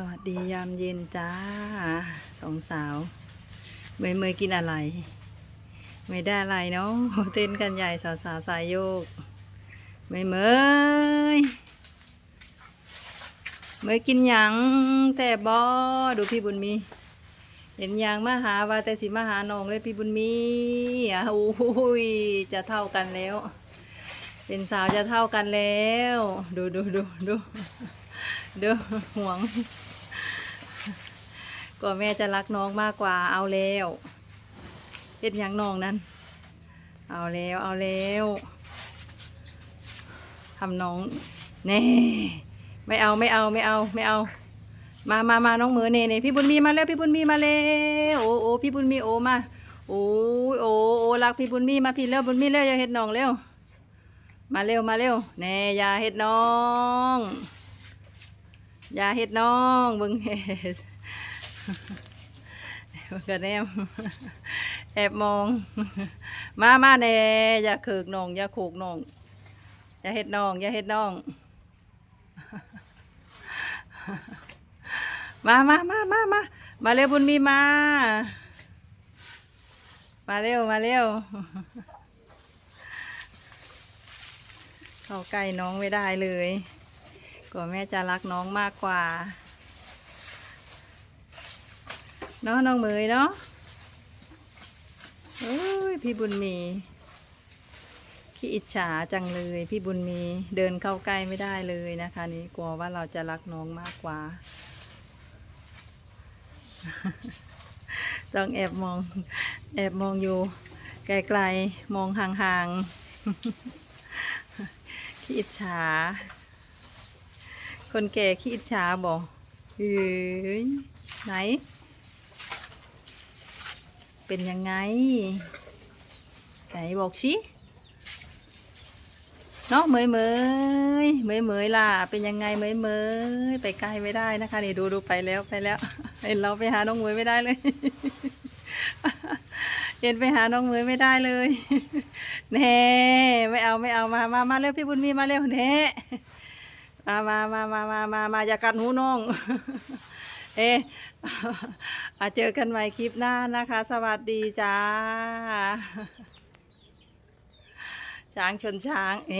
สวัสดียามเย็นจ้าสองสาว เมยเมยกินอะไร ไม่ได้อะไรเนาะเต้นกันใหญ่สาวสาวสายโยก เมยเมยเมยกินหยังแซ่บบอดูพี่บุญมี เห็นยังมาหาว่าแต่สิมาหาน้องเลยพี่บุญมีอะโอ้ยจะเท่ากันแล้ว เป็นสาวจะเท่ากันแล้ว ดูดูดูดู เดูห่วงก็แม่จะรักน้องมากกว่าเอาแล้วเฮ็ดยังน้องนั้น เอาแล้วเอาแล้วทำน้องแน่ไม่เอาไม่เอาไม่เอาไม่เอา มามามาน้องเหมือเน่เน่พี่บุญมีมาแล้วพี่บุญมีมาแล้วโอ้โอ้พี่บุญมีโอมาโอ้ยโอ้โอ้รักพี่บุญมีมาพี่เร็วบุญมีเร็วอย่าเฮ็ดน้องเร็วมาเร็วมาเร็วแน่อย่าเฮ็ดน้อง อย่าเฮ็ดน้องเบิ่งเฮ็ดเบิ่งกันแนมแอบมอง มามาแน่อย่าเคิกน้องอย่าโขกน้องอย่าเฮ็ดน้องอย่าเฮ็ดน้อง มามามามามามาเร็วบุญมีมา มาเร็วมาเร็วเข้าใกล้น้องไม่ได้เลย ลัวแม่จะรักน้องมากกว่า เนาะน้องเหมยเนาะโอ้ยพี่บุญมีขี้อิจฉาจังเลย พี่บุญมีเดินเข้าใกล้ไม่ได้เลยนะคะ นี่กลัวว่าเราจะรักน้องมากกว่า ต้องแอบมอง แอบมองอยู่ ไกลๆ มองห่างๆขี้อิจฉา คนแก่ขี้อิจฉาบอกเฮ้ยไหน เป็นยังไง ไหนบอกชิเนาะเมยเมยเมยเมยล่ะ เป็นยังไงเมยเมยไปใกล้ไม่ได้นะคะนี่ดูดูไปแล้วไปแล้ว เห็นเราไปหาน้องเมยไม่ได้เลยเห็นไปหาน้องเมยไม่ได้เลยแน่ไม่เอาไม่เอามามามาเร็วพี่บุญมีมาเร็วแน่ มามามามามามามาอย่ากัดหูน้อง เอะอเจอกันใหม่คลิปหน้านะคะ สวัสดีจ้า ช้างชนช้างเอ๊ะ